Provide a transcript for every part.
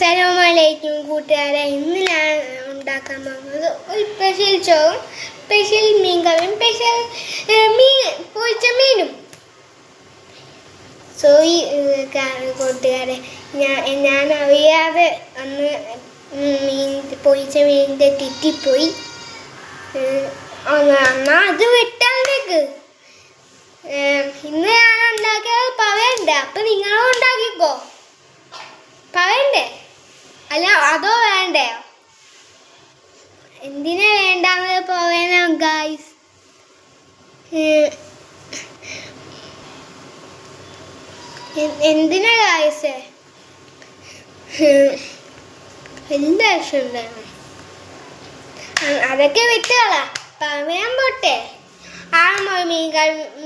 അസ്സലാമലൈക്കും കൂട്ടുകാരെ. ഇന്ന് ഞാൻ ഉണ്ടാക്കാൻ പോകുന്നത് ഒരു സ്പെഷ്യൽ ചോറും സ്പെഷ്യൽ മീൻ കറിയും സ്പെഷ്യൽ മീൻ പൊരിച്ച മീനും. സോ ഈ കൂട്ടുകാരെ ഞാൻ ഞാൻ അറിയാതെ അന്ന് മീൻ പൊരിച്ച മീനിന്റെ തെറ്റിപ്പോയി എന്നാ അത് വിട്ടാണ്ടേക്ക് ഇന്ന് ഞാൻ ഉണ്ടാക്കിയത് പറയണ്ടേ അപ്പം നിങ്ങളും ഉണ്ടാക്കിക്കോ. അതോ വേണ്ടേ? എന്തിനാ വേണ്ടാന്ന് പോവേനോ ഗായ്സ് എന്തിനാ ഗായ്സ് എല്ലാ ആവശ്യം ഉണ്ടായിരുന്നു അ- അതൊക്കെ വിട്ടുകളാ. പറയാൻ പോട്ടെ. ആ മീൻ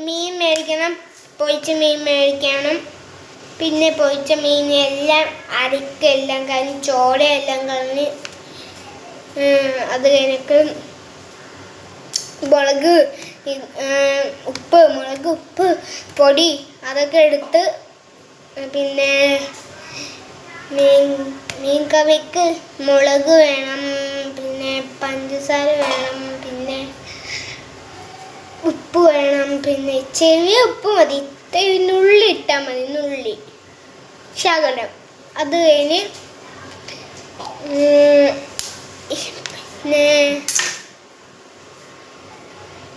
മീൻ മേടിക്കണം. പൊരിച്ച മീൻ മേടിക്കണം. പിന്നെ പൊരിച്ച മീൻ എല്ലാം അരിക്കെല്ലാം കഴിഞ്ഞ് ചോടയെല്ലാം കഴിഞ്ഞ് അത് കഴിഞ്ഞിട്ട് മുളക് ഉപ്പ് മുളക് ഉപ്പ് പൊടി അതൊക്കെ എടുത്ത് പിന്നെ മീൻ മീൻ കറിക്ക് മുളക് വേണം പിന്നെ പഞ്ചസാര വേണം പിന്നെ ഉപ്പ് വേണം പിന്നെ ചെറിയ ഉപ്പ് മതി. ഇത്തിരി നുള്ളി ഇട്ടാൽ മതി നുള്ളി ശകലം അത് കഴിഞ്ഞ്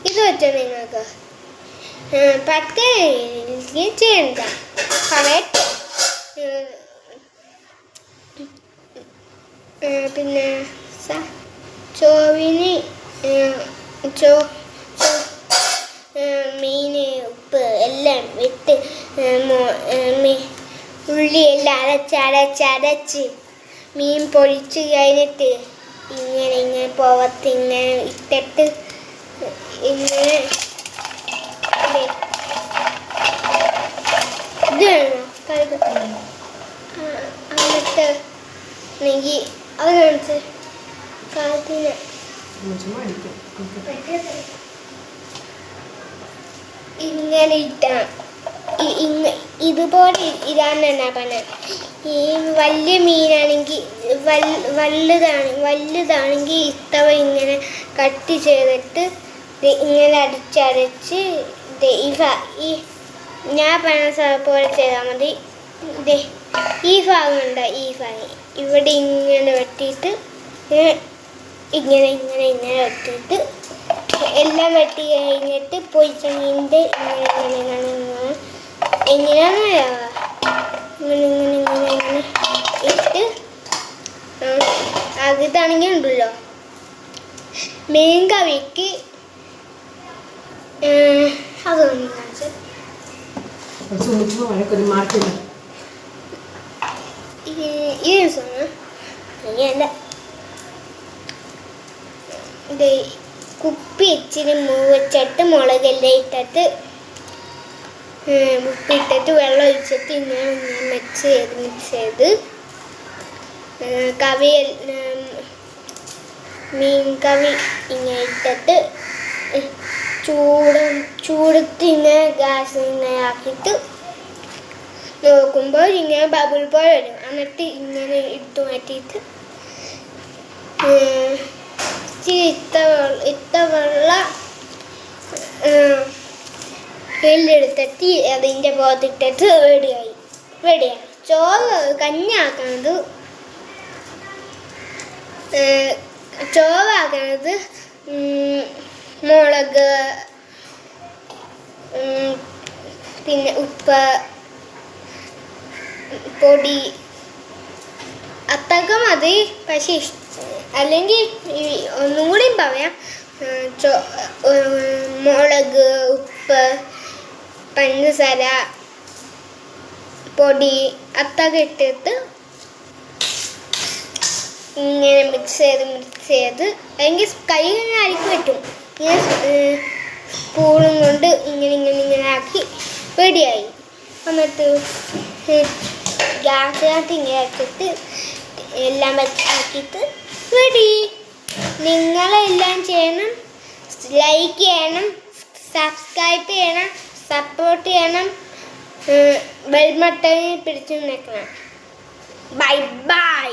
ഇത് വെച്ചോ നിങ്ങൾക്ക്. പത്ത് ചെയ്യണ്ട. ഉം, പിന്നെ ചോവിന് ചോ മീൻ ഉപ്പ് എല്ലാം വിട്ട് മോ- ഉം, മീ- ഉള്ളി എല്ലാം അരച്ചരച്ചരച്ച് മീൻ പൊളിച്ച് കഴിഞ്ഞിട്ട് ഇങ്ങനെ ഇങ്ങനെ പോവത്ത് ഇങ്ങനെ ഇട്ടിട്ട് ഇങ്ങനെ ദേ. ഇത് വേണോ? കഴുക്. ആ, എന്നിട്ട് നെയ്യ്. അത് കാണിച്ച്. കാലത്തിന് ഇങ്ങനെ ഇട്ടാ. ഇ- ഇങ്ങ- ഇതുപോലെ ഇടാൻ തന്നെ പറഞ്ഞത് ഈ വലിയ മീനാണെങ്കിൽ വലുതാണ് വലുതാണെങ്കിൽ ഇത്തവ ഇങ്ങനെ കട്ട് ചെയ്തിട്ട് ഇങ്ങനെ അടിച്ചരച്ച് ഇവ ഈ ഞാൻ പറഞ്ഞ പോലെ ചെയ്താൽ മതി. ഈ ഭാഗം ഉണ്ട് ഈ ഭാഗം. ഇവിടെ ഇങ്ങനെ വെട്ടിയിട്ട് ഇങ്ങനെ ഇങ്ങനെ ഇങ്ങനെ വെട്ടിയിട്ട് എല്ലാം വെട്ടി കഴിഞ്ഞിട്ട് പൊരിച്ച മീനിന്റെ ഇങ്ങനെ ഇങ്ങനെ ഇങ്ങനെ ഇങ്ങനെ എങ്ങനെയാന്ന് ഇങ്ങനെ ഇങ്ങനെ ഇങ്ങനെ ഇങ്ങനെ ഇട്ട് ആദ്യത്താണെങ്കിൽ ഉണ്ടല്ലോ. മീൻ കവിക്ക് അതൊന്നും കാണിച്ചു. ഈ ഈ അങ്ങനെ കുപ്പി ഇച്ചിരി മൂവച്ചിട്ട് മുളകെല്ലാം ഇട്ടിട്ട് ഉപ്പിട്ടിട്ട് വെള്ളം ഒഴിച്ചിട്ട് ഇങ്ങനെ മിക്സ് ചെയ്ത് മിക്സ് ചെയ്ത് കവി മീൻ കവി ഇങ്ങനെ ഇട്ടിട്ട് ചൂട് ചൂടത്ത് ഇങ്ങനെ ഗ്യാസ് ഇങ്ങനെ ആക്കിയിട്ട് നോക്കുമ്പോൾ ഇങ്ങനെ ബബിൾ പോലെ വരും. എന്നിട്ട് ഇങ്ങനെ ഇട്ട് മാറ്റിയിട്ട് ഇത്ത വെള്ള ഇത്ത വെള്ള എല്ലെടുത്തിട്ട് അതിന്റെ പുറത്തിട്ടിട്ട് റെഡിയായി. റെഡിയായി ചോറ് കഞ്ഞാക്കണത് ചോറാക്കണത് മുളക് പിന്നെ ഉപ്പ് പൊടി അത്തക്ക മതി. പക്ഷെ അല്ലെങ്കിൽ ഒന്നുകൂടി പറയാം മുളക് ഉപ്പ് പഞ്ചസാര പൊടി അത്തൊക്കെ ഇട്ടിട്ട് ഇങ്ങനെ മിക്സ് ചെയ്ത് മിക്സ് ചെയ്ത്. അല്ലെങ്കിൽ കൈ ഇങ്ങനെ അരിക്ക് പറ്റും. ഇങ്ങനെ സ്പൂണും കൊണ്ട് ഇങ്ങനെ ഇങ്ങനെ ഇങ്ങനെ ആക്കി റെഡിയായി. എന്നിട്ട് ഗ്യാസിനകത്ത് ഇങ്ങനെ ആക്കിയിട്ട് എല്ലാം വെച്ചാക്കിയിട്ട് റെഡി നിങ്ങളെല്ലാം ചെയ്യണം. ലൈക്ക് ചെയ്യണം. സബ്സ്ക്രൈബ് ചെയ്യണം. സപ്പോർട്ട് ചെയ്യണം. ബെൽ ബട്ടൺ പിടിച്ചു നിൽക്കണം. Bye bye